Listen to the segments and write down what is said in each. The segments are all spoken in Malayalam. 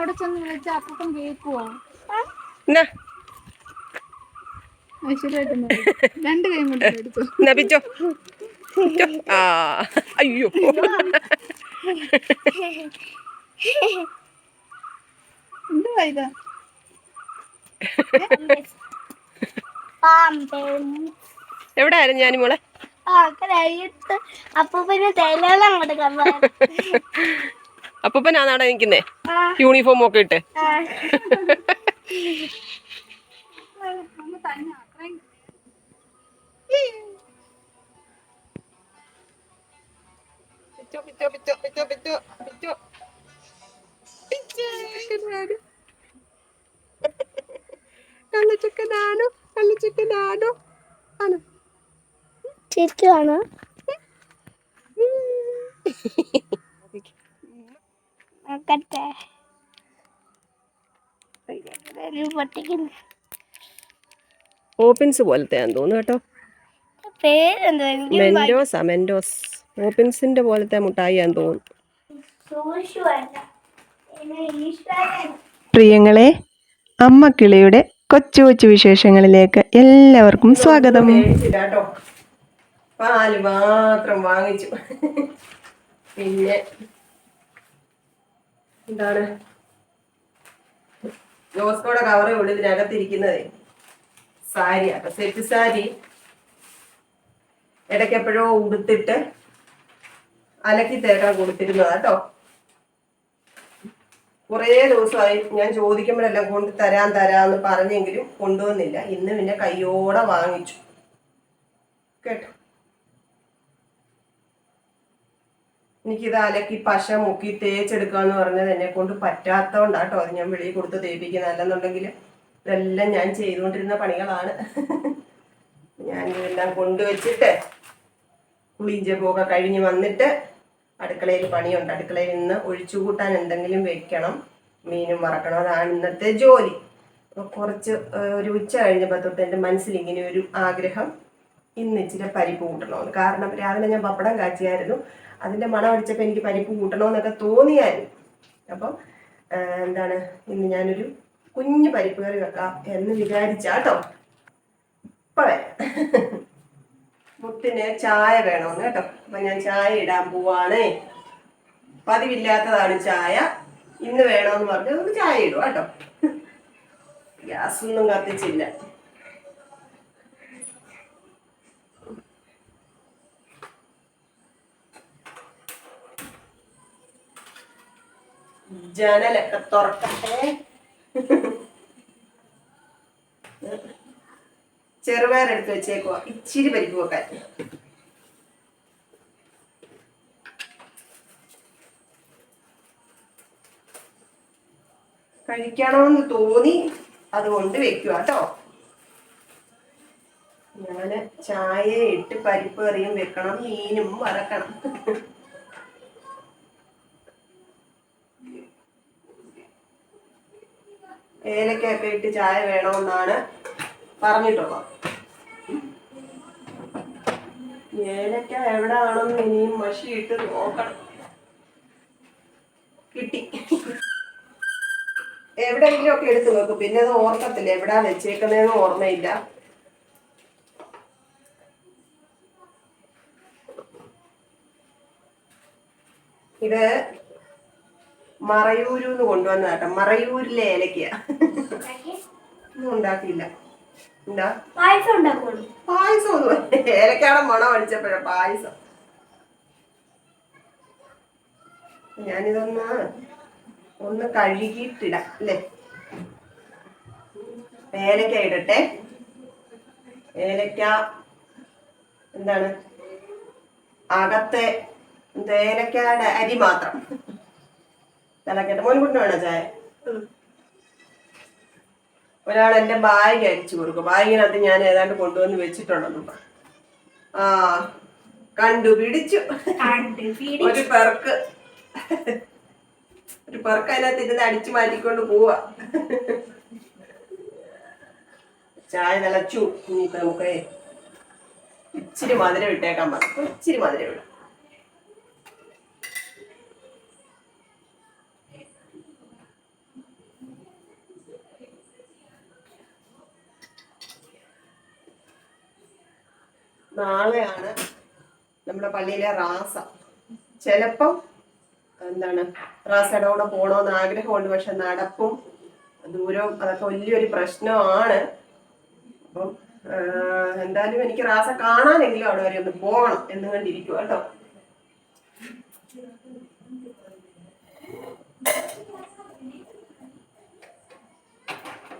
അവിടെ ചെന്ന് വിളിച്ചാ അപ്പം കേക്കുവോ? രണ്ട് കൈ പിച്ചോ. ആ അയ്യോ. എന്തുവാ ഇത്? എവിടെ ആയിരുന്നു ഞാൻ മോളെ അപ്പൊ പിന്നെ തേലങ്ങോട്ട് അങ്ങോട്ട് കമ്പാ അപ്പനാണ് അവിടെ നിൽക്കുന്നേ. യൂണിഫോം ഒക്കെ ഇട്ട്. കള്ളച്ചക്കനാണോ കള്ളച്ചക്കനാണോ ആണോ? ചുറ്റുമാണ് നോക്കട്ടെ ഓപ്പിൻസ് പോലത്തെ ആണെന്ന് തോന്നുന്നു കേട്ടോ. പേരെന്തോ? എനിക്ക് മെൻഡോസാ മെൻഡോസ്. ഓപ്പിൻസിന്റെ പോലത്തെ മുട്ടായിയാന്ന് തോന്നുന്നു. പ്രിയങ്ങളെ അമ്മ കിളിയുടെ കൊച്ചു കൊച്ചു വിശേഷങ്ങളിലേക്ക് എല്ലാവർക്കും സ്വാഗതം. പാൽ മാത്രം വാങ്ങിച്ചു. പിന്നെ എന്താണ്? ജോസ്കോടെ കവറേ ഉള്ളു സാരി അപ്പൊ സെറ്റ് സാരി ഇടയ്ക്കെപ്പോഴോ ഉടുത്തിട്ട് അലക്കി തേക്കാൻ കൊടുത്തിരുന്നതാ കേട്ടോ കുറേ ദിവസമായി ഞാൻ ചോദിക്കുമ്പോഴെല്ലാം കൊണ്ട് തരാൻ തരാന്ന് പറഞ്ഞെങ്കിലും കൊണ്ടുവന്നില്ല. ഇന്ന് പിന്നെ കയ്യോടെ വാങ്ങിച്ചു. കേട്ടോ? എനിക്കിത് അലക്കി പശ മുക്കി തേച്ചെടുക്കാന്ന് പറഞ്ഞത് എന്നെ കൊണ്ട് പറ്റാത്തതുകൊണ്ടാട്ടോ. അത് ഞാൻ വെളിയിൽ കൊടുത്ത് തേപ്പിക്കുന്നത്. അല്ലെന്നുണ്ടെങ്കിൽ ഇതെല്ലാം ഞാൻ ചെയ്തുകൊണ്ടിരുന്ന പണികളാണ്. ഞാൻ ഇതെല്ലാം കൊണ്ടുവച്ചിട്ട് പോക കഴിഞ്ഞ് വന്നിട്ട് അടുക്കളയിൽ പണിയുണ്ട്. അടുക്കളയിൽ നിന്ന് ഒഴിച്ചു കൂട്ടാൻ എന്തെങ്കിലും വെക്കണം. മീനും മറക്കണം അതാണ് ഇന്നത്തെ ജോലി. അപ്പോൾ കുറച്ച് ഒരു ഉച്ച കഴിഞ്ഞപ്പോൾ തൊട്ട് എന്റെ മനസ്സിൽ ഇങ്ങനെ ഒരു ആഗ്രഹം ഇന്ന് ഇച്ചിരി പരിപ്പ് കൂട്ടണമെന്ന് കാരണം രാവിലെ ഞാൻ പപ്പടം കാച്ചിയായിരുന്നു. അതിന്റെ മണം അടിച്ചപ്പോൾ എനിക്ക് പരിപ്പ് കൂട്ടണമെന്നൊക്കെ തോന്നിയായിരുന്നു. അപ്പം എന്താണ് ഇന്ന് ഞാനൊരു കുഞ്ഞു പരിപ്പ് കറി വെക്കാം എന്ന് വിചാരിച്ചാട്ടോ ഇപ്പം മുത്തിന് ചായ വേണമെന്ന് കേട്ടോ. അപ്പൊ ഞാൻ ചായ ഇടാൻ പോവാണേ. പതിവില്ലാത്തതാണ് ചായ. ഇന്ന് വേണമെന്ന് പറഞ്ഞു ചായ ഇടുവാട്ടോ കേട്ടോ ഗ്യാസ് ഒന്നും കത്തിച്ചില്ല. ജനലൊക്കെ തുറക്കട്ടെ. ചെറുപയർ എടുത്ത് വെച്ചേക്കുവാ. ഇച്ചിരി പരിപ്പ് വെക്കാൻ. കഴിക്കണമെന്ന് തോന്നി. അതുകൊണ്ട് വെക്കുക കേട്ടോ ഞാൻ ചായ ഇട്ട് പരിപ്പ് കറിയും വെക്കണം മീനും വറക്കണം. ഏലക്കൊക്കെ ഇട്ട് ചായ വേണമെന്നാണ് പറഞ്ഞിട്ടുള്ളത്. ഏലക്ക എവിടെ ആണെന്ന് ഇനിയും മഷി ഇട്ട് നോക്കണം. കിട്ടി. എവിടെയെങ്കിലും ഒക്കെ എടുത്തു നോക്കും പിന്നെ അത് ഓർക്കത്തില്ല. എവിടാ വെച്ചേക്കുന്നതെന്ന് ഓർമ്മയില്ല. ഇത് മറയൂരിന്ന് കൊണ്ടുവന്ന കേട്ടോ. മറയൂരിലെ ഏലക്കയാ ഒന്നും ഉണ്ടാക്കിയില്ല. എന്താ? പായസം ഉണ്ടാക്കുള്ളൂ. പായസം ഒന്നും ഏലക്കാടെ മണം അടിച്ചപ്പോഴാ പായസം. ഞാനിതൊന്ന് ഒന്ന് കഴുകിയിട്ടിടാം അല്ലേ? ഏലക്ക ഇടട്ടെ. ഏലക്ക എന്താണ്? അകത്തെ എന്ത് ഏലക്കയുടെ അരി മാത്രം. തിളക്കട്ടെ മോൻകുട്ടിന് വേണോ ചായ? ഒരാൾ എന്റെ ബാഗ് അരിച്ചു കൊടുക്കും. ബാഗിനകത്ത് ഞാൻ ഏതാണ്ട് കൊണ്ടുവന്ന് വെച്ചിട്ടുണ്ടെന്ന് ആ കണ്ടുപിടിച്ചു ഒരു പെർക്ക് ഒരു പെർക്ക് അതിനകത്ത് ഇരുന്ന് അടിച്ചു മാറ്റിക്കൊണ്ട് പോവാ. ചായ തിളച്ചു. ഇനിയിപ്പോ നമുക്ക് ഇച്ചിരി മധുരം ഇട്ടേക്കാൻ പറഞ്ഞു ഇച്ചിരി മധുരം ഇടും. നാളെയാണ് നമ്മുടെ പള്ളിയിലെ റാസ. ചിലപ്പം എന്താണ് റാസയുടെ കൂടെ പോകണമെന്ന് ആഗ്രഹമുണ്ട് പക്ഷെ നടപ്പും ദൂരവും അതൊക്കെ വലിയൊരു പ്രശ്നമാണ്. അപ്പം എന്തായാലും എനിക്ക് റാസ കാണാനെങ്കിലും അവിടെ വരെ ഒന്ന് പോകണം എന്ന് കണ്ടിരിക്കുക കേട്ടോ.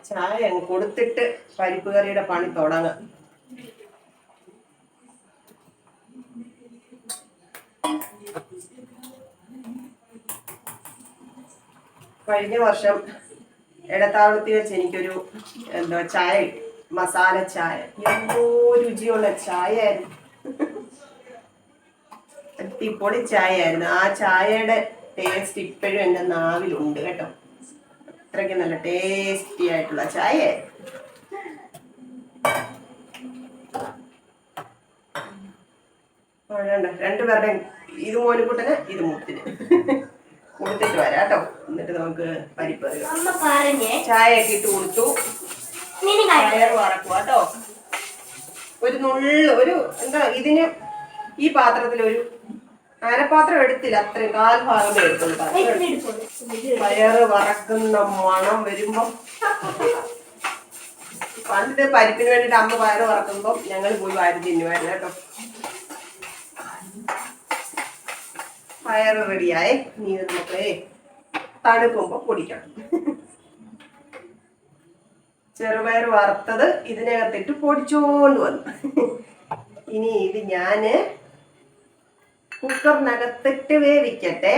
ചായ കൊടുത്തിട്ട് പരിപ്പ് കറിയുടെ പണി തുടങ്ങാം. കഴിഞ്ഞ വർഷം ഇടത്താവളത്തിൽ വെച്ച് എനിക്കൊരു എന്തോ ചായ. മസാല ചായ. എന്തോ രുചിയുള്ള ചായ ആയിരുന്നു അടിപൊളി ചായ ആയിരുന്നു ആ ചായയുടെ ടേസ്റ്റ് ഇപ്പോഴും എന്റെ നാവിലുണ്ട് കേട്ടോ. അത്രയ്ക്ക് നല്ല ടേസ്റ്റി ആയിട്ടുള്ള ചായ രണ്ടുപേരുടെയും ഇത് മോനുകുട്ടന് ഇത് മുത്തിന്. കൊടുത്തിട്ട് വരാം കേട്ടോ. എന്നിട്ട് നമുക്ക് പരിപ്പ് ചായ ഒക്കെ ഇട്ട് കൊടുത്തു. കയർ വറക്കുക കേട്ടോ. ഒരു നുള്ളു ഒരു എന്താ ഇതിന് ഈ പാത്രത്തിൽ ഒരു അരപ്പാത്രം എടുത്തില്ല അത്രയും കാൽ ഭാഗം എടുത്തുള്ളൂ. പയറ് വറക്കുന്ന മണം വരുമ്പോ പണ്ട് പരിപ്പിന് വേണ്ടിട്ട് അമ്മ പയറ് വറക്കുമ്പോ ഞങ്ങൾ പോയി വാരി തിന്നുമായിരുന്നു കേട്ടോ. പയറ് റെഡിയായി നീ ഇത് നമുക്ക് പൊടിക്കണം. ചെറുപയർ വറുത്തത് ഇതിനകത്തിട്ട് പൊടിച്ചോണ്ട് വന്നു. ഇനി ഇത് ഞാൻ കുക്കറിനകത്തിട്ട് വേവിക്കട്ടെ.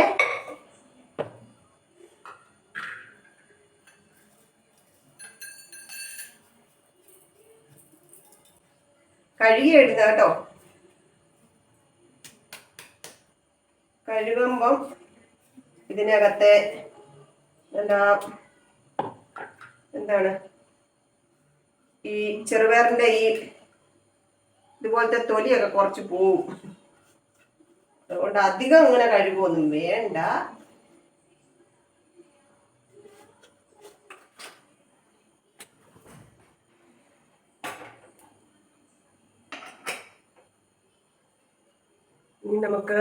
കഴുകി എടുക്ക കേട്ടോ. കഴുകുമ്പം ഇതിനകത്തെ എന്താ എന്താണ് ഈ ചെറുപയറിന്റെ ഈ ഇതുപോലത്തെ തൊലിയൊക്കെ കുറച്ച് പോവും. അതുകൊണ്ട് അധികം അങ്ങനെ കഴുകുമൊന്നും വേണ്ട. ഇനി നമുക്ക്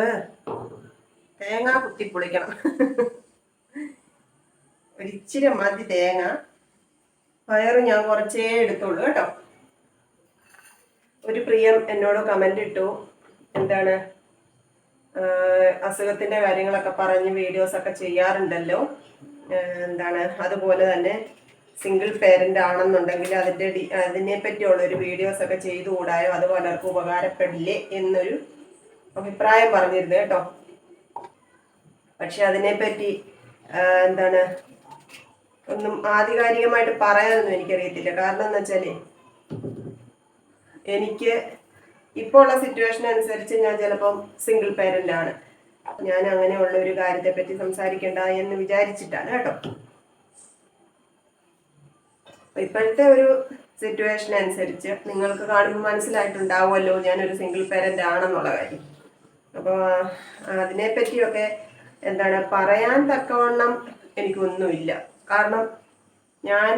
തേങ്ങ കുത്തി പൊളിക്കണം. ഒരിച്ചിരി മതി തേങ്ങ. പയറ് ഞാൻ കുറച്ചേ എടുത്തോളൂ കേട്ടോ. ഒരു പ്രിയം എന്നോട് കമന്റ് ഇട്ടു. എന്താണ് അസുഖത്തിന്റെ കാര്യങ്ങളൊക്കെ പറഞ്ഞ് വീഡിയോസൊക്കെ ചെയ്യാറുണ്ടല്ലോ. എന്താണ് അതുപോലെ തന്നെ സിംഗിൾ പേരന്റ് ആണെന്നുണ്ടെങ്കിൽ അതിന്റെ ഡി അതിനെ പറ്റിയുള്ള ഒരു വീഡിയോസ് ഒക്കെ ചെയ്തുകൂടായോ? അത് പലർക്കും ഉപകാരപ്പെടില്ലേ എന്നൊരു അഭിപ്രായം പറഞ്ഞിരുന്നു കേട്ടോ. പക്ഷെ അതിനെപ്പറ്റി എന്താണ്? ഒന്നും ആധികാരികമായിട്ട് പറയാനൊന്നും എനിക്കറിയത്തില്ല. കാരണം എന്ന് വെച്ചാൽ എനിക്ക് ഇപ്പോൾ ഉള്ള സിറ്റുവേഷൻ അനുസരിച്ച് ഞാൻ ചിലപ്പം സിംഗിൾ പേരന്റ് ആണ് ഞാൻ അങ്ങനെയുള്ള ഒരു കാര്യത്തെപ്പറ്റി സംസാരിക്കണ്ട എന്ന് വിചാരിച്ചിട്ടാണ് കേട്ടോ. ഇപ്പോഴത്തെ ഒരു സിറ്റുവേഷൻ അനുസരിച്ച് നിങ്ങൾക്ക് കാണുമ്പോൾ മനസ്സിലായിട്ടുണ്ടാവുമല്ലോ ഞാനൊരു സിംഗിൾ പേരന്റ് ആണെന്നുള്ള കാര്യം. അപ്പോൾ അതിനെ പറ്റിയൊക്കെ എന്താണ് പറയാൻ തക്കവണ്ണം എനിക്കൊന്നുമില്ല. കാരണം ഞാൻ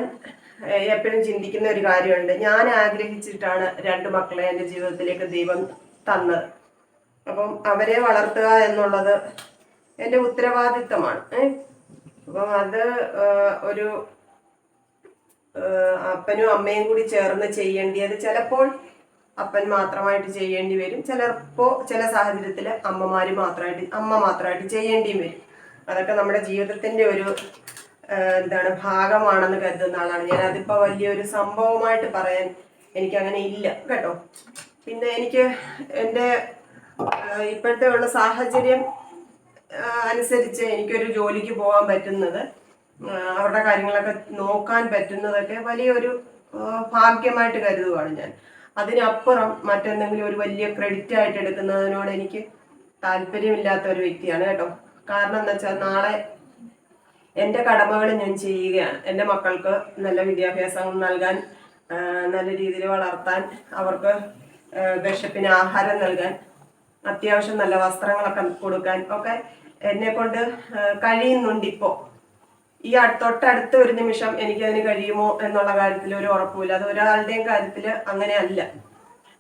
എപ്പോഴും ചിന്തിക്കുന്ന ഒരു കാര്യമുണ്ട്. ഞാൻ ആഗ്രഹിച്ചിട്ടാണ് രണ്ട് മക്കളെ എന്റെ ജീവിതത്തിലേക്ക് ദൈവം തന്നത്. അപ്പം അവരെ വളർത്തുക എന്നുള്ളത് എന്റെ ഉത്തരവാദിത്തമാണ്. അപ്പം അത് ഒരു അപ്പനും അമ്മയും കൂടി ചേർന്ന് ചെയ്യേണ്ടിയത് ചിലപ്പോൾ അപ്പൻ മാത്രമായിട്ട് ചെയ്യേണ്ടി വരും. ചിലപ്പോ ചില സാഹചര്യത്തിൽ അമ്മമാര് മാത്രമായിട്ട് അമ്മ മാത്രമായിട്ട് ചെയ്യേണ്ടിയും വരും. അതൊക്കെ നമ്മുടെ ജീവിതത്തിന്റെ ഒരു എന്താണ് ഭാഗമാണെന്ന് കരുതുന്ന ആളാണ്. ഞാൻ അതിപ്പോ വലിയൊരു സംഭവമായിട്ട് പറയാൻ എനിക്ക് അങ്ങനെ ഇല്ല കേട്ടോ. പിന്നെ എനിക്ക് എന്റെ ഇപ്പോഴത്തെ ഉള്ള സാഹചര്യം അനുസരിച്ച് എനിക്കൊരു ജോലിക്ക് പോകാൻ പറ്റുന്നത് അവരുടെ കാര്യങ്ങളൊക്കെ നോക്കാൻ പറ്റുന്നതൊക്കെ വലിയൊരു ഭാഗ്യമായിട്ട് കരുതുവാണ് ഞാൻ. അതിനപ്പുറം മറ്റെന്തെങ്കിലും ഒരു വലിയ ക്രെഡിറ്റ് ആയിട്ട് എടുക്കുന്നതിനോട് എനിക്ക് താല്പര്യമില്ലാത്ത ഒരു വ്യക്തിയാണ് കേട്ടോ. കാരണം എന്താ വെച്ചാൽ നാളെ എന്റെ കടമകൾ ഞാൻ ചെയ്യുകയാണ്. എന്റെ മക്കൾക്ക് നല്ല വിദ്യാഭ്യാസം നൽകാൻ നല്ല രീതിയിൽ വളർത്താൻ അവർക്ക് വിശപ്പിന് ആഹാരം നൽകാൻ അത്യാവശ്യം നല്ല വസ്ത്രങ്ങളൊക്കെ കൊടുക്കാൻ ഒക്കെ എന്നെ കൊണ്ട് കഴിയുന്നുണ്ട് ഇപ്പോൾ ഈ തൊട്ടടുത്ത ഒരു നിമിഷം എനിക്കതിന് കഴിയുമോ എന്നുള്ള കാര്യത്തിൽ ഒരു ഉറപ്പുമില്ല. അത് ഒരാളുടെയും കാര്യത്തിൽ അങ്ങനെ അല്ല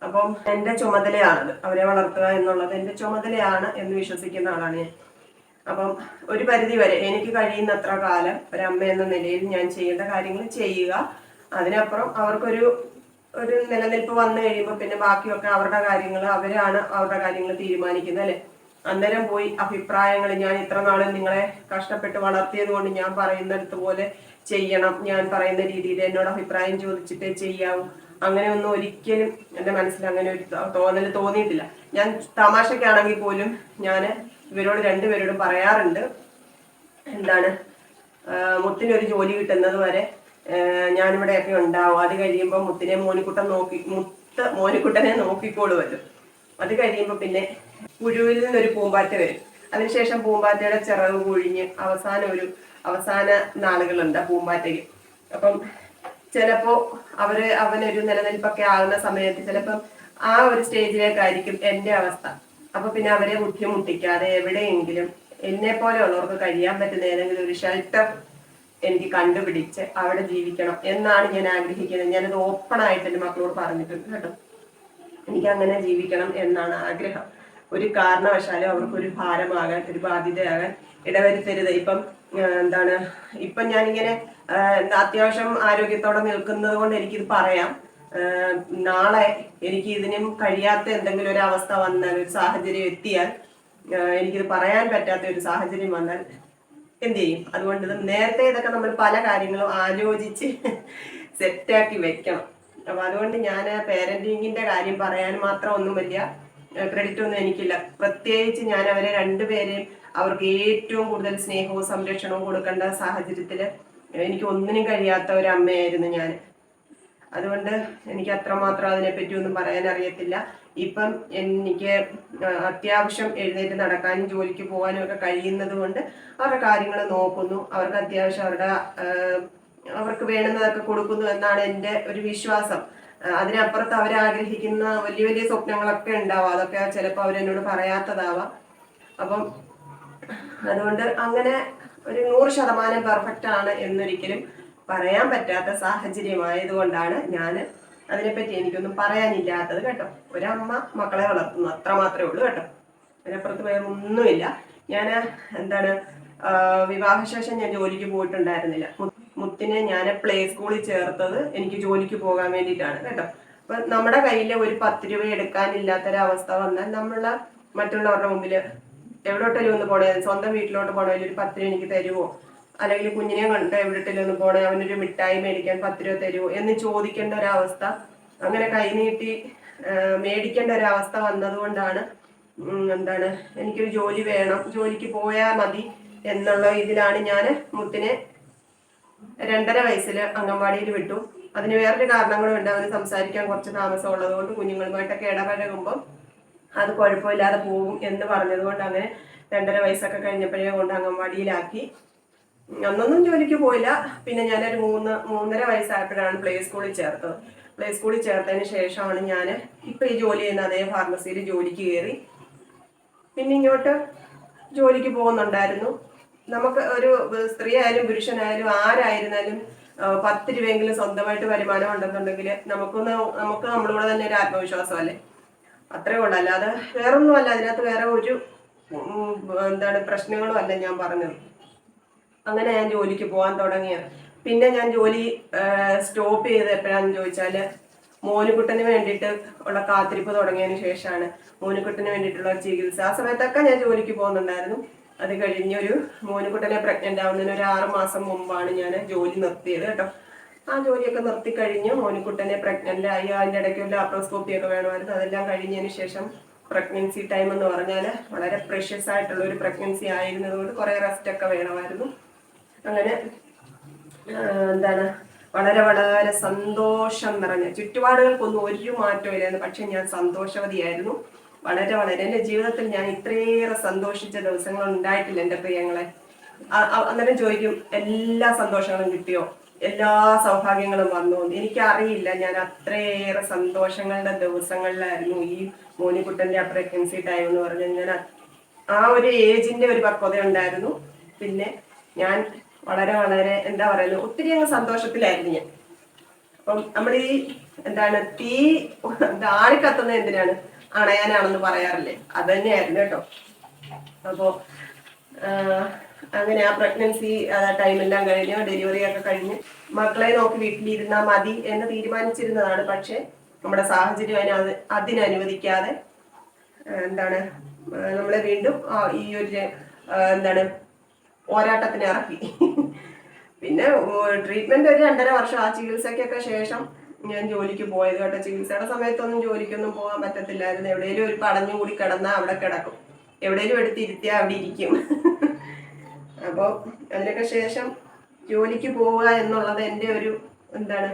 അപ്പം എന്റെ ചുമതലയാണത് അവരെ വളർത്തുക എന്നുള്ളത്. എന്റെ ചുമതലയാണ് എന്ന് വിശ്വസിക്കുന്ന ആളാണ് ഞാൻ. അപ്പം ഒരു പരിധി വരെ എനിക്ക് കഴിയുന്നത്ര കാലം ഒരമ്മ എന്ന നിലയിൽ ഞാൻ ചെയ്യേണ്ട കാര്യങ്ങൾ ചെയ്യുക. അതിനപ്പുറം അവർക്കൊരു ഒരു നിലനിൽപ്പ് വന്നു കഴിയുമ്പോൾ പിന്നെ ബാക്കിയൊക്കെ അവരുടെ കാര്യങ്ങൾ അവരാണ് അവരുടെ കാര്യങ്ങൾ തീരുമാനിക്കുന്നത് അല്ലെ? അന്നേരം പോയി അഭിപ്രായങ്ങൾ ഞാൻ ഇത്ര നാളും നിങ്ങളെ കഷ്ടപ്പെട്ട് വളർത്തിയത് കൊണ്ട് ഞാൻ പറയുന്നിടത്ത് പോലെ ചെയ്യണം. ഞാൻ പറയുന്ന രീതിയിൽ എന്നോട് അഭിപ്രായം ചോദിച്ചിട്ടേ ചെയ്യാവൂ. അങ്ങനെ ഒന്നും ഒരിക്കലും എന്റെ മനസ്സിൽ അങ്ങനെ ഒരു തോന്നൽ തോന്നിയിട്ടില്ല. ഞാൻ തമാശക്കാണെങ്കിൽ പോലും ഞാൻ ഇവരോട് രണ്ടുപേരോടും പറയാറുണ്ട്. എന്താണ് മുത്തിനൊരു ജോലി കിട്ടുന്നത് വരെ ഞാനിവിടെയൊക്കെ ഉണ്ടാവും. അത് കഴിയുമ്പോൾ മുത്തിനെ മോനിക്കുട്ടൻ നോക്കി മുത്ത് മോനിക്കുട്ടനെ നോക്കിക്കോളുമല്ലോ അത് കഴിയുമ്പോൾ പിന്നെ പുഴുവിൽ നിന്നൊരു പൂമ്പാറ്റ വരും. അതിനുശേഷം പൂമ്പാറ്റയുടെ ചിറവ് കൊഴിഞ്ഞ് അവസാന ഒരു അവസാന നാളുകളുണ്ട് ആ പൂമ്പാറ്റയ്ക്ക് അപ്പം ചിലപ്പോ അവർ അവനൊരു നിലനിൽപ്പൊക്കെ ആകുന്ന സമയത്ത് ചിലപ്പം ആ ഒരു സ്റ്റേജിലേക്കായിരിക്കും എന്റെ അവസ്ഥ. അപ്പൊ പിന്നെ അവരെ ബുദ്ധിമുട്ടിക്കാതെ എവിടെയെങ്കിലും എന്നെ പോലെയുള്ളവർക്ക് കഴിയാൻ പറ്റുന്ന ഏതെങ്കിലും ഒരു ഷെൽട്ടർ എനിക്ക് കണ്ടുപിടിച്ച് അവിടെ ജീവിക്കണം എന്നാണ് ഞാൻ ആഗ്രഹിക്കുന്നത്. ഞാനത് ഓപ്പൺ ആയിട്ട് എന്റെ മക്കളോട് പറഞ്ഞിട്ടുണ്ട് കേട്ടോ. എനിക്ക് അങ്ങനെ ജീവിക്കണം എന്നാണ് ആഗ്രഹം. ഒരു കാരണവശാലും അവർക്ക് ഒരു ഭാരമാകാൻ ഒരു ബാധ്യതയാകാൻ ഇടവരുത്തരുത്. ഇപ്പം എന്താണ് ഇപ്പം ഞാനിങ്ങനെ അത്യാവശ്യം ആരോഗ്യത്തോടെ നിൽക്കുന്നത് കൊണ്ട് എനിക്കിത് പറയാം. നാളെ എനിക്ക് ഇതിനും കഴിയാത്ത എന്തെങ്കിലും ഒരു അവസ്ഥ വന്നാൽ ഒരു സാഹചര്യം എത്തിയാൽ എനിക്കിത് പറയാൻ പറ്റാത്ത ഒരു സാഹചര്യം വന്നാൽ എന്ത് ചെയ്യും? അതുകൊണ്ട് നേരത്തെ ഇതൊക്കെ നമ്മൾ പല കാര്യങ്ങളും ആലോചിച്ച് സെറ്റാക്കി വെക്കണം. അപ്പൊ അതുകൊണ്ട് ഞാൻ പേരന്റിങ്ങിന്റെ കാര്യം പറയാൻ മാത്രം ഒന്നും വലിയ ക്രെഡിറ്റ് ഒന്നും എനിക്കില്ല. പ്രത്യേകിച്ച് ഞാൻ അവരെ രണ്ടുപേരെയും അവർക്ക് ഏറ്റവും കൂടുതൽ സ്നേഹവും സംരക്ഷണവും കൊടുക്കേണ്ട സാഹചര്യത്തിൽ എനിക്ക് ഒന്നിനും കഴിയാത്ത ഒരു അമ്മയായിരുന്നു ഞാൻ. അതുകൊണ്ട് എനിക്ക് അത്രമാത്രം അതിനെപ്പറ്റി ഒന്നും പറയാൻ അറിയത്തില്ല. ഇപ്പം എനിക്ക് അത്യാവശ്യം എഴുന്നേറ്റ് നടക്കാനും ജോലിക്ക് പോകാനും ഒക്കെ കഴിയുന്നത് കൊണ്ട് അവരുടെ കാര്യങ്ങൾ നോക്കുന്നു. അവർക്ക് അത്യാവശ്യം അവരുടെ അവർക്ക് വേണ്ടുന്നതൊക്കെ കൊടുക്കുന്നു എന്നാണ് എന്റെ ഒരു വിശ്വാസം. അതിനപ്പുറത്ത് അവർ ആഗ്രഹിക്കുന്ന വലിയ വലിയ സ്വപ്നങ്ങളൊക്കെ ഉണ്ടാവാം. അതൊക്കെ ചിലപ്പോൾ അവരെന്നോട് പറയാത്തതാവാം. അപ്പം അതുകൊണ്ട് അങ്ങനെ ഒരു നൂറ് ശതമാനം പെർഫെക്റ്റ് ആണ് എന്നൊരിക്കലും പറയാൻ പറ്റാത്ത സാഹചര്യമായതുകൊണ്ടാണ് ഞാൻ അതിനെപ്പറ്റി എനിക്കൊന്നും പറയാനില്ലാത്തത് കേട്ടോ. ഒരമ്മ മക്കളെ വളർത്തുന്നു. അത്ര മാത്രമേ ഉള്ളൂ കേട്ടോ. അതിനപ്പുറത്ത് വേറെ ഒന്നുമില്ല. ഞാൻ എന്താണ് വിവാഹശേഷം ഞാൻ ജോലിക്ക് പോയിട്ടുണ്ടായിരുന്നില്ല. മുത്തിനെ ഞാൻ പ്ലേ സ്കൂളിൽ ചേർത്തത് എനിക്ക് ജോലിക്ക് പോകാൻ വേണ്ടിയിട്ടാണ് കേട്ടോ. അപ്പൊ നമ്മുടെ കയ്യിൽ ഒരു പത്ത് രൂപ എടുക്കാനില്ലാത്തൊരവസ്ഥ വന്നാൽ നമ്മൾ മറ്റുള്ളവരുടെ മുമ്പിൽ എവിടോട്ടെങ്കിലും ഒന്ന് പോണേ സ്വന്തം വീട്ടിലോട്ട് പോണേലും ഒരു പത്ത് രൂപ എനിക്ക് തരുമോ അല്ലെങ്കിൽ കുഞ്ഞിനെ കണ്ട് എവിടെട്ടെങ്കിലും ഒന്ന് പോണേ അവനൊരു മിഠായി മേടിക്കാൻ പത്ത് രൂപ തരുമോ എന്ന് ചോദിക്കേണ്ട ഒരവസ്ഥ അങ്ങനെ കൈനീട്ടി മേടിക്കേണ്ട ഒരവസ്ഥ വന്നതുകൊണ്ടാണ് എന്താണ് എനിക്കൊരു ജോലി വേണം ജോലിക്ക് പോയാൽ മതി എന്നുള്ള ഇതിലാണ് ഞാൻ മുത്തിനെ രണ്ടര വയസ്സിൽ അംഗൻവാടിയിൽ വിട്ടു. അതിന് വേറൊരു കാരണങ്ങളും ഉണ്ട്. അവന് സംസാരിക്കാൻ കുറച്ച് താമസം ഉള്ളതുകൊണ്ട് കുഞ്ഞുങ്ങളുമായിട്ടൊക്കെ ഇടപഴകുമ്പോൾ അത് കുഴപ്പമില്ലാതെ പോകും എന്ന് പറഞ്ഞത് കൊണ്ട് അങ്ങനെ രണ്ടര വയസ്സൊക്കെ കഴിഞ്ഞപ്പോഴേ കൊണ്ട് അംഗൻവാടിയിലാക്കി. അന്നൊന്നും ജോലിക്ക് പോയില്ല. പിന്നെ ഞാനൊരു മൂന്ന് മൂന്നര വയസ്സായപ്പോഴാണ് പ്ലേ സ്കൂളിൽ ചേർത്തത്. പ്ലേ സ്കൂളിൽ ചേർത്തതിന് ശേഷമാണ് ഞാൻ ഇപ്പം ഈ ജോലി ചെയ്യുന്ന അതേ ഫാർമസിയിൽ ജോലിക്ക് കയറി. പിന്നെ ഇങ്ങോട്ട് ജോലിക്ക് പോകുന്നുണ്ടായിരുന്നു. നമുക്ക് ഒരു സ്ത്രീ ആയാലും പുരുഷനായാലും ആരായിരുന്നാലും പത്ത് രൂപയെങ്കിലും സ്വന്തമായിട്ട് വരുമാനം ഉണ്ടെന്നുണ്ടെങ്കിൽ നമുക്കൊന്ന് നമുക്ക് നമ്മളിവിടെ തന്നെ ഒരു ആത്മവിശ്വാസം അല്ലേ? അത്രേ ഉള്ളൂ. അല്ലാതെ വേറൊന്നും അല്ല. അതിനകത്ത് വേറെ ഒരു എന്താണ് പ്രശ്നങ്ങളും അല്ല ഞാൻ പറഞ്ഞത്. അങ്ങനെ ഞാൻ ജോലിക്ക് പോകാൻ തുടങ്ങിയത്. പിന്നെ ഞാൻ ജോലി സ്റ്റോപ്പ് ചെയ്ത് എപ്പോഴാന്ന് ചോദിച്ചാൽ മോനുകുട്ടന് വേണ്ടിയിട്ട് ഉള്ള കാത്തിരിപ്പ് തുടങ്ങിയതിന് ശേഷമാണ് മോനുകുട്ടന് വേണ്ടിയിട്ടുള്ള ചികിത്സ. ആ സമയത്തൊക്കെ ഞാൻ ജോലിക്ക് പോകുന്നുണ്ടായിരുന്നു. അത് കഴിഞ്ഞൊരു മോനുകുട്ടനെ പ്രഗ്നന്റ് ആവുന്നതിന് ഒരു ആറ് മാസം മുമ്പാണ് ഞാൻ ജോലി നിർത്തിയത് കേട്ടോ. ആ ജോലിയൊക്കെ നിർത്തി കഴിഞ്ഞ് മോനുകുട്ടനെ പ്രഗ്നന്റ് ആയി. അതിന്റെ ഇടയ്ക്ക് ഒരു ലാപ്രോസ്കോപ്പി ഒക്കെ വേണമായിരുന്നു. അതെല്ലാം കഴിഞ്ഞതിന് ശേഷം പ്രഗ്നൻസി ടൈം എന്ന് പറഞ്ഞാൽ വളരെ പ്രഷ്യസ് ആയിട്ടുള്ള ഒരു പ്രഗ്നൻസി ആയിരുന്നതുകൊണ്ട് കുറേ റെസ്റ്റ് ഒക്കെ വേണമായിരുന്നു. അങ്ങനെ എന്താണ് വളരെ വളരെ സന്തോഷം നിറഞ്ഞ ചുറ്റുപാടുകൾക്കൊന്നും ഒരു മാറ്റവും ഇല്ലായിരുന്നു. പക്ഷെ ഞാൻ സന്തോഷവതിയായിരുന്നു. വളരെ വളരെ. എന്റെ ജീവിതത്തിൽ ഞാൻ ഇത്രയേറെ സന്തോഷിച്ച ദിവസങ്ങൾ ഉണ്ടായിട്ടില്ല എന്റെ പ്രിയങ്ങളെ. അന്നേരം ചോദിക്കും എല്ലാ സന്തോഷങ്ങളും കിട്ടിയോ? എല്ലാ സൗഭാഗ്യങ്ങളും വന്നു. എനിക്കറിയില്ല ഞാൻ അത്രയേറെ സന്തോഷങ്ങളുടെ ദിവസങ്ങളിലായിരുന്നു ഈ മോനിക്കുട്ടന്റെ ആ പ്രഗ്നൻസി ടൈം എന്ന് പറഞ്ഞാൽ ഞാൻ ആ ഒരു ഏജിന്റെ ഒരു പക്വത ഉണ്ടായിരുന്നു. പിന്നെ ഞാൻ വളരെ വളരെ എന്താ പറയുന്നത് ഒത്തിരി അങ്ങ് സന്തോഷത്തിലായിരുന്നു ഞാൻ. അപ്പം നമ്മൾ ഈ എന്താണ് തീ ആളിക്കത്തുന്നത് എന്തിനാണ്? അണയാനാണെന്ന് പറയാറില്ലേ? അത് തന്നെയായിരുന്നു കേട്ടോ. അപ്പോ അങ്ങനെ ആ പ്രഗ്നൻസി ടൈമെല്ലാം കഴിഞ്ഞ് ഡെലിവറി ഒക്കെ കഴിഞ്ഞ് മക്കളെ നോക്കി വീട്ടിലിരുന്നാ മതി എന്ന് തീരുമാനിച്ചിരുന്നതാണ്. പക്ഷെ നമ്മുടെ സാഹചര്യം അതിന് അത് അതിനനുവദിക്കാതെ എന്താണ് നമ്മളെ വീണ്ടും ഈ ഒരു എന്താണ് പോരാട്ടത്തിന് ഇറക്കി പിന്നെ ട്രീറ്റ്മെന്റ് ഒരു രണ്ടര വർഷം ആ ചികിത്സയ്ക്കൊക്കെ ശേഷം ഞാൻ ജോലിക്ക് പോയത് കേട്ടോ. ചികിത്സയുടെ സമയത്തൊന്നും ജോലിക്കൊന്നും പോകാൻ പറ്റത്തില്ലായിരുന്നു. എവിടെയെങ്കിലും ഒരു പടഞ്ഞു കൂടി കിടന്നാൽ അവിടെ കിടക്കും. എവിടെയെങ്കിലും എടുത്തിരുത്തിയാൽ അവിടെ ഇരിക്കും. അപ്പോൾ അതിനൊക്കെ ശേഷം ജോലിക്ക് പോവുക എന്നുള്ളത് എന്റെ ഒരു എന്താണ്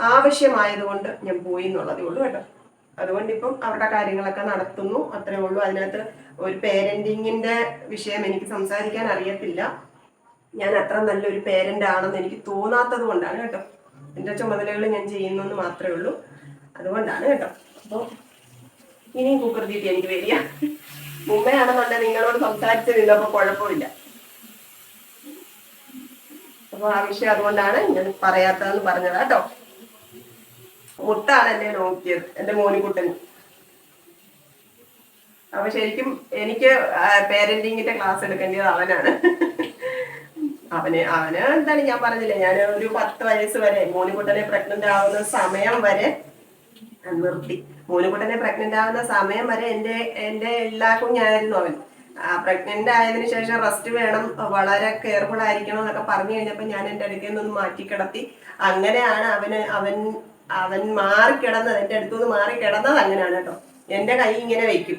ആവശ്യമായതുകൊണ്ട് ഞാൻ പോയി എന്നുള്ളതേ ഉള്ളൂ കേട്ടോ. അതുകൊണ്ട് ഇപ്പം അവരുടെ കാര്യങ്ങളൊക്കെ നടത്തുന്നു. അത്രേ ഉള്ളൂ. അതിനകത്ത് ഒരു പേരന്റിങ്ങിന്റെ വിഷയം എനിക്ക് സംസാരിക്കാൻ അറിയത്തില്ല. ഞാൻ അത്ര നല്ലൊരു പേരന്റ് ആണെന്ന് എനിക്ക് തോന്നാത്തത് കൊണ്ടാണ് കേട്ടോ. എന്റെ ചുമതലകൾ ഞാൻ ചെയ്യുന്നെന്ന് മാത്രമേ ഉള്ളൂ. അതുകൊണ്ടാണ് കേട്ടോ. അപ്പോൾ ഇനിയും കുക്കർ തീറ്റി എനിക്ക് വരിക മുമ്പെയാണെന്നുണ്ടെങ്കിൽ നിങ്ങളോട് സംസാരിച്ച് നിന്നപ്പോൾ കുഴപ്പമില്ല. അപ്പോൾ ആ വിഷയം അതുകൊണ്ടാണ് ഞാൻ പറയാത്തതെന്ന് പറഞ്ഞത് കേട്ടോ. മുത്താണ് എന്നെ നോക്കിയത് എന്റെ മോനിക്കുട്ടൻ. അപ്പൊ ശരിക്കും എനിക്ക് പേരന്റിങ്ങിന്റെ ക്ലാസ് എടുക്കേണ്ടത് അവനാണ്. അവന് അവന്. എന്താണ് ഞാൻ പറഞ്ഞില്ലേ ഞാൻ ഒരു പത്ത് വയസ്സ് വരെ മോനിക്കുട്ടനെ പ്രഗ്നന്റ് ആവുന്ന സമയം വരെ നിർത്തി. മോനിക്കുട്ടനെ പ്രഗ്നന്റ് ആവുന്ന സമയം വരെ എന്റെ എന്റെ എല്ലാ കുഞ്ഞായിരുന്നു അവൻ. പ്രഗ്നന്റ് ആയതിനു ശേഷം റെസ്റ്റ് വേണം വളരെ കെയർഫുൾ ആയിരിക്കണം എന്നൊക്കെ പറഞ്ഞു കഴിഞ്ഞപ്പോൾ ഞാൻ എന്റെ അടുക്കൽ നിന്നൊന്ന് മാറ്റി കിടത്തി. അങ്ങനെയാണ് അവന് അവൻ അവൻ മാറി കിടന്നത്. എന്റെ അടുത്തുനിന്ന് മാറി കിടന്നത് അങ്ങനെയാണ് കേട്ടോ. എന്റെ കൈ ഇങ്ങനെ വെക്കും.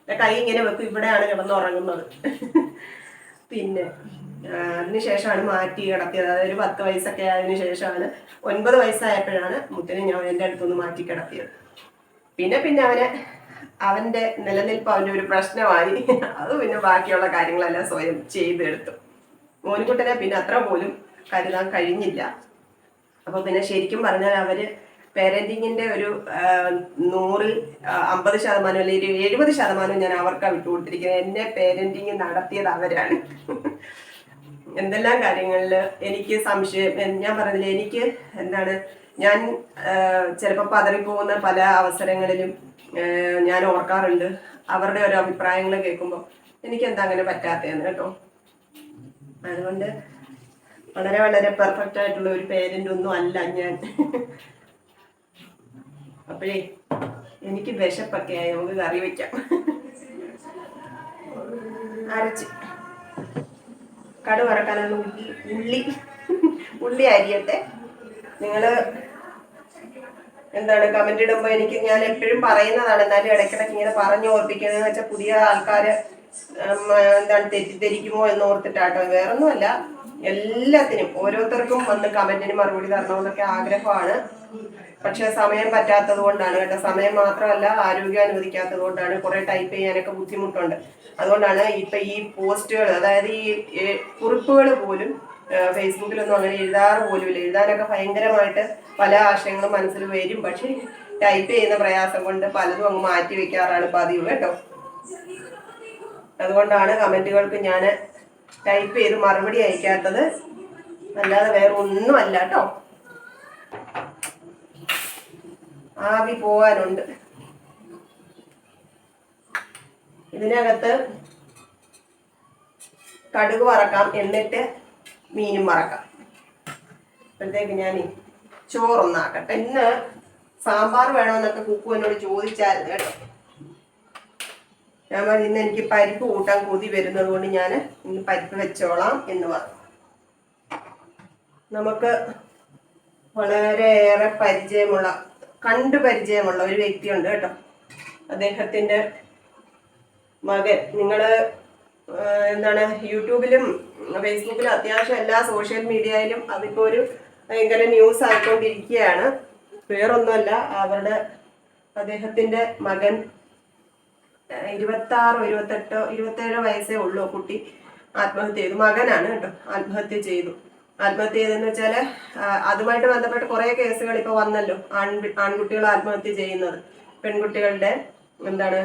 എന്റെ കൈ ഇങ്ങനെ വെക്കും. ഇവിടെയാണ് കിടന്നുറങ്ങുന്നത്. പിന്നെ അതിനുശേഷമാണ് മാറ്റി കിടത്തിയത്. അതായത് ഒരു പത്ത് വയസ്സൊക്കെ ആയതിനു ശേഷമാണ് ഒൻപത് വയസ്സായപ്പോഴാണ് മുത്തനെ ഞാൻ എന്റെ അടുത്തുനിന്ന് മാറ്റി കിടത്തിയത്. പിന്നെ പിന്നെ അവനെ അവന്റെ നിലനിൽപ്പ് അവന്റെ ഒരു പ്രശ്നമായി. അത് പിന്നെ ബാക്കിയുള്ള കാര്യങ്ങളെല്ലാം സ്വയം ചെയ്തെടുത്തു. മോനിക്കുട്ടനെ പിന്നെ അത്ര പോലും കരുതാൻ കഴിഞ്ഞില്ല. അപ്പോൾ പിന്നെ ശരിക്കും പറഞ്ഞാൽ അവർ പേരന്റിങ്ങിന്റെ ഒരു നൂറിൽ അമ്പത് ശതമാനം അല്ലെങ്കിൽ എഴുപത് ശതമാനം ഞാൻ അവർക്കാണ് വിട്ടുകൊടുത്തിരിക്കുന്നത്. എന്നെ പേരന്റിങ് നടത്തിയത് അവരാണ്. എന്തെല്ലാം കാര്യങ്ങളിൽ എനിക്ക് സംശയം ഞാൻ പറഞ്ഞില്ല എനിക്ക് എന്താണ് ഞാൻ ചിലപ്പോൾ പതറിപ്പോകുന്ന പല അവസരങ്ങളിലും ഞാൻ ഓർക്കാറുണ്ട്. അവരുടെ ഓരോ അഭിപ്രായങ്ങൾ കേൾക്കുമ്പോൾ എനിക്ക് എന്താ അങ്ങനെ പറ്റാത്തതെന്ന് കേട്ടോ. അതുകൊണ്ട് വളരെ വളരെ പെർഫെക്റ്റ് ആയിട്ടുള്ള ഒരു പേരന്റ് ഒന്നും അല്ല ഞാൻ. അപ്പോഴേ എനിക്ക് വിശപ്പൊക്കെ ആയി നമുക്ക് കറി വെക്കാം. അരച്ച്. കടു വറക്കാനുള്ള ഉള്ളി ഉള്ളി ഉള്ളി അരിയട്ടെ. നിങ്ങൾ എന്താണ് കമന്റ് ഇടുമ്പോൾ എനിക്ക് ഞാൻ എപ്പോഴും പറയുന്നതാണ് എന്നാലും ഇടയ്ക്കിടയ്ക്ക് ഇങ്ങനെ പറഞ്ഞു ഓർപ്പിക്കുന്നത് വെച്ചാൽ പുതിയ ആൾക്കാര് ഉം, എന്താണ് തെറ്റിദ്ധരിക്കുമോ എന്ന് ഓർത്തിട്ടാട്ടോ. വേറൊന്നുമല്ല എല്ലാത്തിനും ഓരോരുത്തർക്കും വന്ന് കമന്റിന് മറുപടി തരണമെന്നൊക്കെ ആഗ്രഹമാണ്. പക്ഷെ സമയം പറ്റാത്തത് കൊണ്ടാണ് കേട്ടോ. സമയം മാത്രമല്ല ആരോഗ്യം അനുവദിക്കാത്തത് കൊണ്ടാണ് കുറെ ടൈപ്പ് ചെയ്യാനൊക്കെ ബുദ്ധിമുട്ടുണ്ട്. അതുകൊണ്ടാണ് ഇപ്പൊ ഈ പോസ്റ്റുകൾ അതായത് ഈ കുറിപ്പുകൾ പോലും ഫേസ്ബുക്കിലൊന്നും അങ്ങനെ എഴുതാറ് പോലുമില്ല എഴുതാനൊക്കെ ഭയങ്കരമായിട്ട് പല ആശയങ്ങളും മനസ്സിൽ വരും. പക്ഷെ ടൈപ്പ് ചെയ്യുന്ന പ്രയാസം കൊണ്ട് പലതും അങ്ങ് മാറ്റി വെക്കാറാണ് പതിവ് കേട്ടോ. അതുകൊണ്ടാണ് കമന്റുകൾക്ക് ഞാൻ ടൈപ്പ് ചെയ്ത് മറുപടി അയക്കാത്തത്. അല്ലാതെ വേറെ ഒന്നുമല്ല കേട്ടോ. ആവി പോകാനുണ്ട് ഇതിനകത്ത് കടുക് വറക്കാം എന്നിട്ട് മീനും വറക്കാം. അപ്പോഴത്തേക്ക് ഞാൻ ചോറൊന്നാക്കട്ടെ. ഇന്ന് സാമ്പാർ വേണമെന്നൊക്കെ കുക്കു എന്നോട് ചോദിച്ചായിരുന്നു കേട്ടോ. ഞാൻ പറഞ്ഞു ഇന്ന് എനിക്ക് പരിപ്പ് കൂട്ടാൻ കൊതി വരുന്നത് കൊണ്ട് ഞാൻ ഇന്ന് പരിപ്പ് വെച്ചോളാം എന്ന് പറഞ്ഞു. നമുക്ക് വളരെയേറെ പരിചയമുള്ള കണ്ടു പരിചയമുള്ള ഒരു വ്യക്തിയുണ്ട് കേട്ടോ. അദ്ദേഹത്തിന്റെ മകൻ. നിങ്ങൾ എന്താണ് യൂട്യൂബിലും ഫേസ്ബുക്കിലും അത്യാവശ്യം എല്ലാ സോഷ്യൽ മീഡിയയിലും അതിപ്പോൾ ഒരു ഭയങ്കര ന്യൂസ് ആയിക്കൊണ്ടിരിക്കുകയാണ്. വേറൊന്നുമല്ല അവരുടെ അദ്ദേഹത്തിന്റെ മകൻ ഇരുപത്താറോ ഇരുപത്തെട്ടോ ഇരുപത്തേഴോ വയസ്സേ ഉള്ളൂ കുട്ടി. ആത്മഹത്യ ചെയ്തു. മകനാണ് കേട്ടോ. ആത്മഹത്യ ചെയ്തു. ആത്മഹത്യ ചെയ്തെന്ന് വെച്ചാൽ അതുമായിട്ട് ബന്ധപ്പെട്ട് കുറെ കേസുകൾ ഇപ്പൊ വന്നല്ലോ. ആൺ ആൺകുട്ടികൾ ആത്മഹത്യ ചെയ്യുന്നത്. പെൺകുട്ടികളുടെ എന്താണ്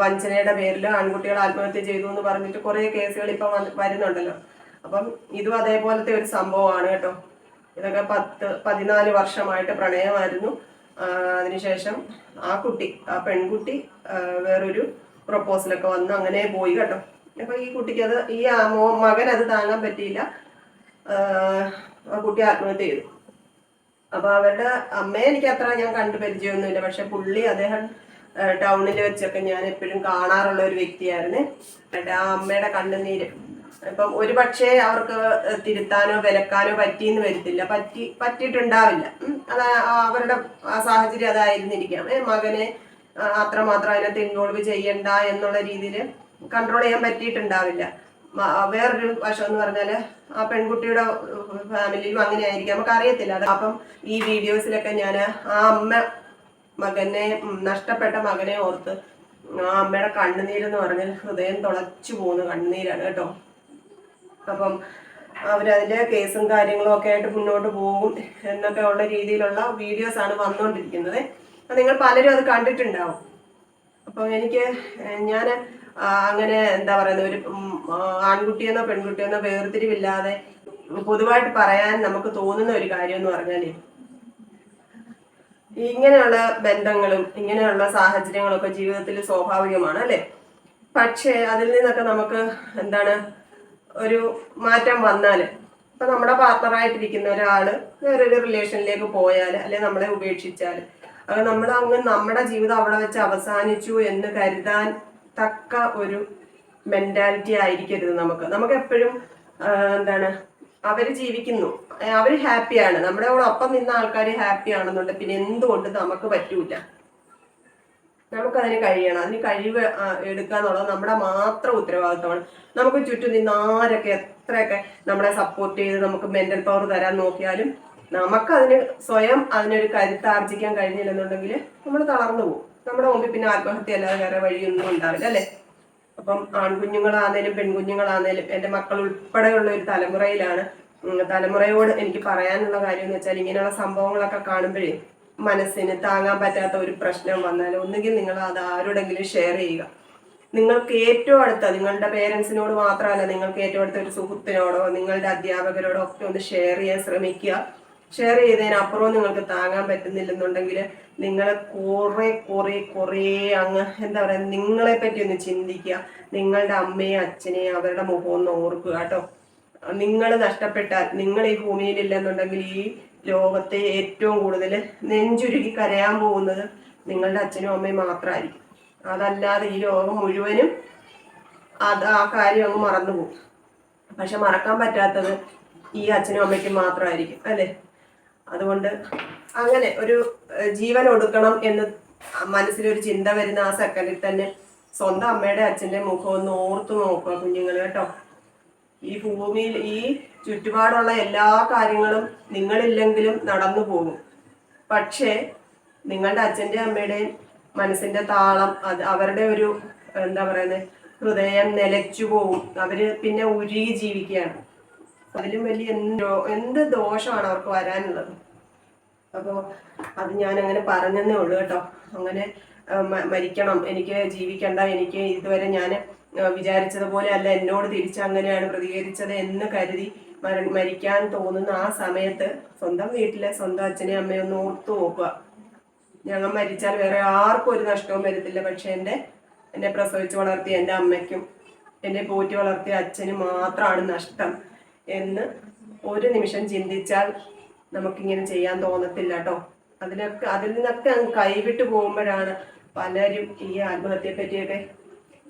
വഞ്ചനയുടെ പേരിൽ ആൺകുട്ടികൾ ആത്മഹത്യ ചെയ്തു എന്ന് പറഞ്ഞിട്ട് കുറെ കേസുകൾ ഇപ്പൊ വരുന്നുണ്ടല്ലോ. അപ്പം ഇതും അതേപോലത്തെ ഒരു സംഭവമാണ് കേട്ടോ. ഇതൊക്കെ പത്ത് പതിനാല് വർഷമായിട്ട് പ്രണയമായിരുന്നു. അതിനുശേഷം ആ കുട്ടി ആ പെൺകുട്ടി വേറൊരു പ്രപ്പോസലൊക്കെ വന്ന്. അങ്ങനെ പോയി കേട്ടോ. അപ്പൊ ഈ കുട്ടിക്ക് അത് ഈ മകൻ അത് താങ്ങാൻ പറ്റിയില്ല. ആ, കുട്ടി ആത്മഹത്യ ചെയ്തു. അപ്പൊ അവരുടെ അമ്മയെ എനിക്ക് അത്ര ഞാൻ കണ്ടു പരിചയമൊന്നുമില്ല. പക്ഷെ പുള്ളി അദ്ദേഹം ടൗണിൽ വെച്ചൊക്കെ ഞാൻ എപ്പോഴും കാണാറുള്ള ഒരു വ്യക്തിയായിരുന്നു. ആ അമ്മയുടെ കണ്ണുനീര്. ഇപ്പം ഒരു പക്ഷേ അവർക്ക് തിരുത്താനോ വിലക്കാനോ പറ്റിയെന്ന് വരത്തില്ല. പറ്റി പറ്റിയിട്ടുണ്ടാവില്ല. അത് അവരുടെ സാഹചര്യം അതായിരുന്നിരിക്കാം. മകനെ അത്രമാത്രം അതിനകത്ത് ഇൻവോൾവ് ചെയ്യണ്ട എന്നുള്ള രീതിയിൽ കൺട്രോൾ ചെയ്യാൻ പറ്റിയിട്ടുണ്ടാവില്ല. വേറൊരു വശം എന്ന് പറഞ്ഞാൽ ആ പെൺകുട്ടിയുടെ ഫാമിലിയിലും അങ്ങനെ ആയിരിക്കും നമുക്ക് അറിയത്തില്ല അത് അപ്പം ഈ വീഡിയോസിലൊക്കെ ഞാൻ ആ അമ്മ മകനെ നഷ്ടപ്പെട്ട മകനെ ഓർത്ത് ആ അമ്മയുടെ കണ്ണുനീരെന്ന് പറഞ്ഞാൽ ഹൃദയം തുളച്ചു പോകുന്ന കണ്ണുനീരാണ് കേട്ടോ. അപ്പം അവരതിന്റെ കേസും കാര്യങ്ങളും ഒക്കെ ആയിട്ട് മുന്നോട്ട് പോകും എന്നൊക്കെ ഉള്ള രീതിയിലുള്ള വീഡിയോസ് ആണ് വന്നുകൊണ്ടിരിക്കുന്നത് നിങ്ങൾ പലരും അത് കണ്ടിട്ടുണ്ടാവും. അപ്പോൾ എനിക്ക് ഞാൻ അങ്ങനെ എന്താ പറയുന്നത് ഒരു ആൺകുട്ടിയെന്നോ പെൺകുട്ടിയെന്നോ വേർതിരിവില്ലാതെ പൊതുവായിട്ട് പറയാൻ നമുക്ക് തോന്നുന്ന ഒരു കാര്യം എന്ന് പറഞ്ഞാൽ ഇങ്ങനെയുള്ള ബന്ധങ്ങളും ഇങ്ങനെയുള്ള സാഹചര്യങ്ങളൊക്കെ ജീവിതത്തിൽ സ്വാഭാവികമാണ് അല്ലേ? പക്ഷേ അതിൽ നിന്നൊക്കെ നമുക്ക് എന്താണ് ഒരു മാറ്റം വന്നാൽ ഇപ്പൊ നമ്മുടെ പാർട്ണറായിട്ടിരിക്കുന്ന ഒരാൾ വേറൊരു റിലേഷനിലേക്ക് പോയാൽ അല്ലെ നമ്മളെ ഉപേക്ഷിച്ചാൽ അത് നമ്മൾ അങ്ങ് നമ്മുടെ ജീവിതം അവിടെ വെച്ച് അവസാനിച്ചു എന്ന് കരുതാൻ തക്ക ഒരു മെന്റാലിറ്റി ആയിരിക്കരുത് നമുക്ക്. നമുക്ക് എപ്പോഴും എന്താണ് അവർ ജീവിക്കുന്നു. അവർ ഹാപ്പിയാണ് നമ്മുടെ ഒപ്പം നിന്ന ആൾക്കാർ ഹാപ്പിയാണെന്നുണ്ട് പിന്നെ എന്തുകൊണ്ട് നമുക്ക് പറ്റൂല? നമുക്കതിന് കഴിയണം. അതിന് കഴിവ് എടുക്കുക എന്നുള്ളത് നമ്മുടെ മാത്രം ഉത്തരവാദിത്തമാണ്. നമുക്ക് ചുറ്റും നിന്ന് ആരൊക്കെ എത്രയൊക്കെ നമ്മളെ സപ്പോർട്ട് ചെയ്ത് നമുക്ക് മെന്റൽ പവർ തരാൻ നോക്കിയാലും നമുക്കതിന് സ്വയം അതിനൊരു കരുത്താർജിക്കാൻ കഴിഞ്ഞില്ലെന്നുണ്ടെങ്കിൽ നമ്മൾ തളർന്നു പോകും. നമ്മുടെ മുമ്പിൽ പിന്നെ ആത്മഹത്യ അല്ലാതെ വേറെ വഴിയൊന്നും ഉണ്ടാവില്ല അല്ലേ? അപ്പം ആൺകുഞ്ഞുങ്ങളാന്നേലും പെൺകുഞ്ഞുങ്ങളാന്നേലും എന്റെ മക്കൾ ഉൾപ്പെടെയുള്ള ഒരു തലമുറയിലാണ് തലമുറയോട് എനിക്ക് പറയാനുള്ള കാര്യം എന്ന് വെച്ചാൽ ഇങ്ങനെയുള്ള സംഭവങ്ങളൊക്കെ കാണുമ്പോഴേ മനസ്സിന് താങ്ങാൻ പറ്റാത്ത ഒരു പ്രശ്നം വന്നാൽ ഒന്നുകിൽ നിങ്ങൾ അത് ആരോടെങ്കിലും ഷെയർ ചെയ്യുക. നിങ്ങൾക്ക് ഏറ്റവും അടുത്ത നിങ്ങളുടെ പേരൻസിനോട് മാത്രമല്ല നിങ്ങൾക്ക് ഏറ്റവും അടുത്ത ഒരു സുഹൃത്തിനോടോ നിങ്ങളുടെ അധ്യാപകരോടോ ഒക്കെ ഒന്ന് ഷെയർ ചെയ്യാൻ ശ്രമിക്കുക. ഷെയർ ചെയ്തതിനപ്പുറവും നിങ്ങൾക്ക് താങ്ങാൻ പറ്റുന്നില്ലെന്നുണ്ടെങ്കിൽ നിങ്ങളെ കുറെ കുറെ കുറേ അങ്ങ് എന്താ പറയുക നിങ്ങളെ പറ്റി ഒന്ന് ചിന്തിക്കുക. നിങ്ങളുടെ അമ്മയെ അച്ഛനെ അവരുടെ മുഖം ഒന്ന് ഓർക്കുക കേട്ടോ. നിങ്ങൾ നഷ്ടപ്പെട്ടാൽ നിങ്ങൾ ഈ ഭൂമിയിലില്ലെന്നുണ്ടെങ്കിൽ ഈ ലോകത്തെ ഏറ്റവും കൂടുതൽ നെഞ്ചുരുകി കരയാൻ പോകുന്നത് നിങ്ങളുടെ അച്ഛനും അമ്മയും മാത്രമായിരിക്കും അതല്ലാതെ ഈ ലോകം മുഴുവനും അത് ആ കാര്യം അങ്ങ് മറന്നു പോകും. പക്ഷെ മറക്കാൻ പറ്റാത്തത് ഈ അച്ഛനും അമ്മയ്ക്കും മാത്രമായിരിക്കും അല്ലേ? അതുകൊണ്ട് അങ്ങനെ ഒരു ജീവൻ ഒടുക്കണം എന്ന് മനസ്സിലൊരു ചിന്ത വരുന്ന ആ സെക്കൻഡിൽ തന്നെ സ്വന്തം അമ്മയുടെ അച്ഛന്റെ മുഖം ഒന്ന് ഓർത്തു നോക്കുക കുഞ്ഞുങ്ങൾ കേട്ടോ. ഈ ഭൂമിയിൽ ഈ ചുറ്റുപാടുള്ള എല്ലാ കാര്യങ്ങളും നിങ്ങളില്ലെങ്കിലും നടന്നു പോകും. പക്ഷേ നിങ്ങളുടെ അച്ഛന്റെ അമ്മയുടെ മനസ്സിന്റെ താളം അത് അവരുടെ ഒരു എന്താ പറയുന്നത് ഹൃദയം നിലച്ചു പോവും. അവർ പിന്നെ ഉരുകി ജീവിക്കുകയാണ്. അതിലും വലിയ എന്തോ എന്ത് ദോഷമാണ് അവർക്ക് വരാനുള്ളത്? അപ്പോൾ അത് ഞാൻ അങ്ങനെ പറഞ്ഞതേ ഉള്ളൂ കേട്ടോ. അങ്ങനെ മരിക്കണം. എനിക്ക് ജീവിക്കണ്ട. എനിക്ക് ഇതുവരെ ഞാൻ വിചാരിച്ചതുപോലെ അല്ല എന്നോട് തിരിച്ചങ്ങനെയാണ് പ്രതികരിച്ചത് എന്ന് കരുതി മര മരിക്കാൻ തോന്നുന്ന ആ സമയത്ത് സ്വന്തം വീട്ടിലെ സ്വന്തം അച്ഛനെയും അമ്മയും ഒന്ന് ഓർത്തു നോക്കുക. ഞങ്ങൾ മരിച്ചാൽ വേറെ ആർക്കും ഒരു നഷ്ടവും വരത്തില്ല. പക്ഷെ എന്റെ എന്നെ പ്രസവിച്ച് വളർത്തിയ എന്റെ അമ്മയ്ക്കും എന്നെ പോറ്റി വളർത്തിയ അച്ഛനും മാത്രമാണ് നഷ്ടം എന്ന് ഒരു നിമിഷം ചിന്തിച്ചാൽ നമുക്കിങ്ങനെ ചെയ്യാൻ തോന്നത്തില്ല കേട്ടോ. അതിനൊക്കെ അതിൽ നിന്നൊക്കെ കൈവിട്ട് പോകുമ്പോഴാണ് പലരും ഈ ആത്മഹത്യയെ പറ്റിയൊക്കെ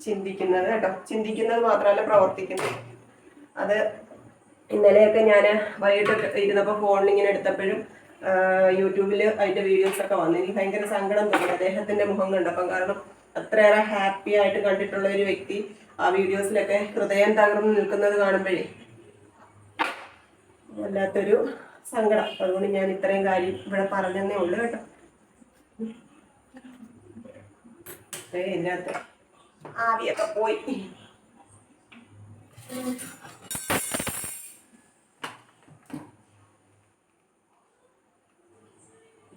ചിന്തിക്കുന്നത് കേട്ടോ. ചിന്തിക്കുന്നത് മാത്രമല്ല പ്രവർത്തിക്കുന്നത്. അത് ഇന്നലെയൊക്കെ ഞാൻ വൈകിട്ട് ഇരുന്നപ്പോൾ ഫോണിൽ ഇങ്ങനെ എടുത്തപ്പോഴും യൂട്യൂബിൽ അതിന്റെ വീഡിയോസൊക്കെ വന്നു. എനിക്ക് ഭയങ്കര സങ്കടം തോന്നി. അദ്ദേഹത്തിന്റെ മുഖം കണ്ടപ്പം. കാരണം അത്രയേറെ ഹാപ്പി ആയിട്ട് കണ്ടിട്ടുള്ള ഒരു വ്യക്തി ആ വീഡിയോസിലൊക്കെ ഹൃദയം തകർന്ന് നിൽക്കുന്നത് കാണുമ്പോഴേ വല്ലാത്തൊരു സങ്കടം. അതുകൊണ്ട് ഞാൻ ഇത്രയും കാര്യം ഇവിടെ പറഞ്ഞതന്നേ ഉള്ളൂ കേട്ടോ. ഇതിനകത്ത് ആവിയൊക്കെ പോയി.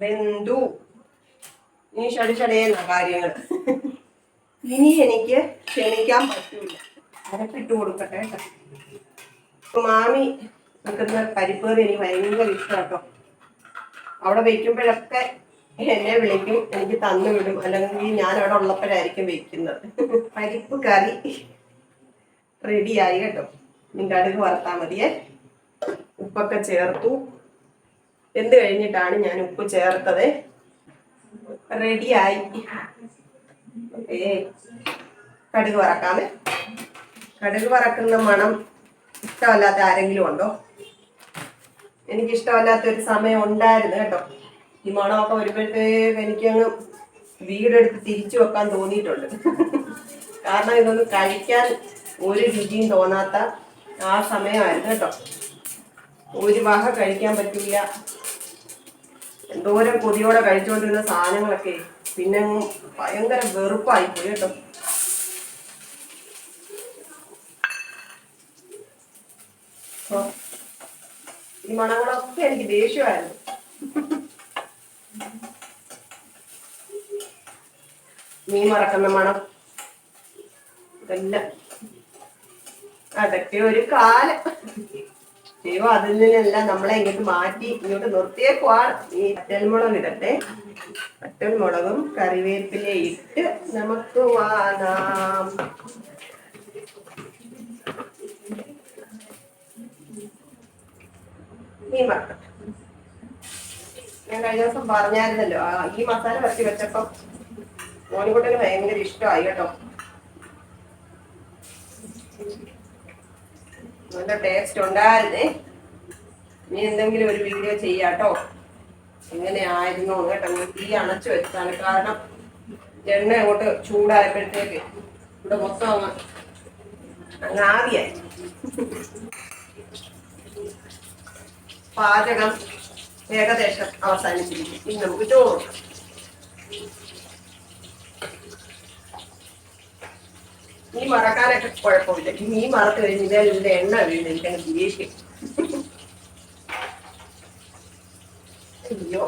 ബന്ധു ഇനി ഷടിഷടേന്ന കാര്യങ്ങൾ ഇനി എനിക്ക് ക്ഷണിക്കാൻ പറ്റൂല. അരപ്പിട്ട് കൊടുക്കട്ടെ കേട്ടോ. മാമി വെക്കുന്ന പരിപ്പ് കറി എനിക്ക് ഭയങ്കര ഇഷ്ടം കേട്ടോ. അവിടെ വെക്കുമ്പോഴൊക്കെ എന്നെ വിളിക്കും എനിക്ക് തന്നു വിടും. അല്ലെങ്കിൽ ഞാൻ അവിടെ ഉള്ളപ്പോഴായിരിക്കും വെക്കുന്നത്. പരിപ്പ് കറി റെഡിയായി കേട്ടോ. ഇനി കടുക് വറുത്താൽ മതിയേ. ഉപ്പൊക്കെ ചേർത്തു. എന്ത് കഴിഞ്ഞിട്ടാണ് ഞാൻ ഉപ്പ് ചേർത്തത്. റെഡിയായി ഏ കടുക് വറക്കാമേ. കടുക് വറക്കുന്ന മണം ഇഷ്ടമല്ലാത്ത ആരെങ്കിലും ഉണ്ടോ? എനിക്കിഷ്ടമല്ലാത്ത ഒരു സമയം ഉണ്ടായിരുന്നു കേട്ടോ. ഈ മണമൊക്കെ വരുമ്പോഴത്തേക്ക് എനിക്കങ്ങ് വീടെടുത്ത് തിരിച്ചു വെക്കാൻ തോന്നിയിട്ടുണ്ട്. കാരണം ഇതൊന്നും കഴിക്കാൻ ഒരു രുചിയും തോന്നാത്ത ആ സമയമായിരുന്നു കേട്ടോ. ഒരു വക കഴിക്കാൻ പറ്റില്ല. എന്തോരം കൊതിയോടെ കഴിച്ചുകൊണ്ടിരുന്ന സാധനങ്ങളൊക്കെ പിന്നെ ഭയങ്കര വെറുപ്പായി പോയി കേട്ടോ. ഈ മണങ്ങളൊക്കെ എനിക്ക് ദേഷ്യമായിരുന്നു. മീൻ മറക്കുന്ന മണം. ഇതെല്ലാം. അതൊക്കെ ഒരു കാലം. ദൈവം അതിൽ നിന്നെല്ലാം നമ്മളെ ഇങ്ങോട്ട് മാറ്റി ഇങ്ങോട്ട് നിർത്തിയേക്കുവാണ് ഈ വറ്റൽമുളക് ഇടട്ടെ. വറ്റൽമുളകും കറിവേപ്പില ഇട്ട് നമുക്ക് വാങ്ങാം. മീൻ വറക്കട്ടെ. ഞാൻ കഴിഞ്ഞ ദിവസം ഈ മസാല വരട്ടി വെച്ചപ്പം മോനിക്കുട്ടന് ഇഷ്ടമായി കേട്ടോ. നല്ല ടേസ്റ്റ് ഉണ്ടായിരുന്നേ. ഇനി എന്തെങ്കിലും ഒരു വീഡിയോ ചെയ്യാട്ടോ എങ്ങനെയായിരുന്നു കേട്ടോ ഞാൻ തീ അണച്ചു വെച്ചാണ് കാരണം എണ്ണ അങ്ങോട്ട് ചൂടായപ്പോഴത്തേക്ക് ഇവിടെ മൊത്തം അങ്ങ് അങ്ങ് ആവിയായി. പാചകം ഏകദേശം അവസാനിച്ചിരിക്കും. ഇനി നമുക്ക് ചോറ് ഈ മറക്കാനൊക്കെ കുഴപ്പമില്ല. ഈ മറത്ത് കഴിഞ്ഞ് ഇതിന്റെ എണ്ണ വീണ് എനിക്കങ്ങ് ദേഷ്യം അയ്യോ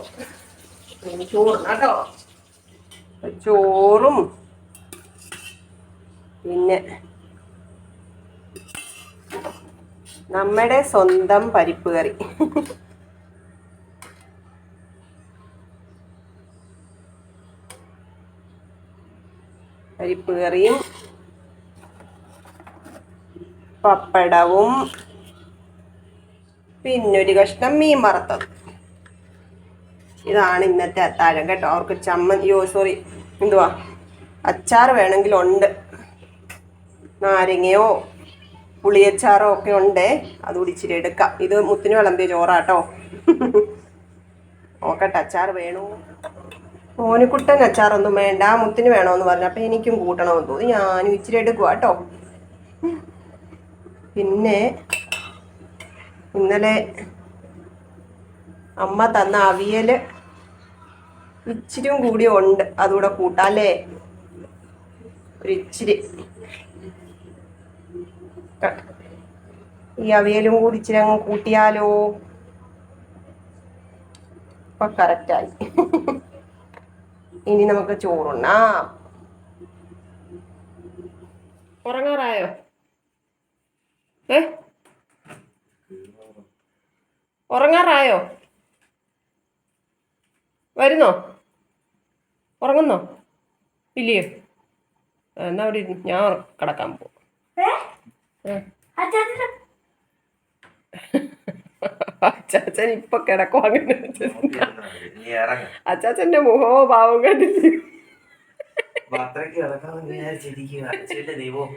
ചോറിന് കേട്ടോ. ചോറും പിന്നെ നമ്മുടെ സ്വന്തം പരിപ്പ് കറി പരിപ്പ് കറിയും പപ്പടവും പിന്നൊരു കഷ്ണം മീൻ വറുത്തത്. ഇതാണ് ഇന്നത്തെ അത്താഴം കേട്ടോ. അവർക്ക് ചമ്മന്തി യോ സോറി എന്തുവാ? അച്ചാർ വേണമെങ്കിൽ ഉണ്ട് നാരങ്ങയോ പുളിയച്ചാറോ ഒക്കെ ഉണ്ട്. അത് ഇച്ചിരി എടുക്കാം. ഇത് മുത്തിന് വിളമ്പിയ ചോറാട്ടോ. നോക്കട്ടെ അച്ചാർ വേണോ? മോനുക്കുട്ടൻ അച്ചാറൊന്നും വേണ്ട മുത്തിന് വേണമെന്ന് പറഞ്ഞു. അപ്പം എനിക്കും കൂട്ടണമെന്ന് തോന്നി. ഞാനും ഇച്ചിരി എടുക്കുക കേട്ടോ പിന്നെ ഇന്നലെ അമ്മ തന്ന അവിയൽ ഇച്ചിരിയും കൂടി ഉണ്ട്. അതുകൂടെ കൂട്ടാല്ലേ ഒരു ഇച്ചിരി ഈ അവിയലും കൂടി ഇച്ചിരി അങ്ങ് കൂട്ടിയാലോ? ഇപ്പൊ കറക്റ്റായി ഇനി നമുക്ക് ചോറുണ്ണാം. ഉറങ്ങാറായോ? ഏ? ഉറങ്ങാറായോ? വരുന്നോ? ഉറങ്ങുന്നോ? ഇല്ലയോ? എന്നാ അവിടെ ഇരുന്ന് ഞാൻ കിടക്കാൻ പോകും ഏ? അച്ചാച്ചൻ ഇപ്പൊ കിടക്കും അങ്ങനെ അച്ചാച്ചന്റെ മുഖമോ അത്രയ്ക്ക് വിചാരിച്ചിരിക്കുക അച്ഛന്റെ ദൈവം.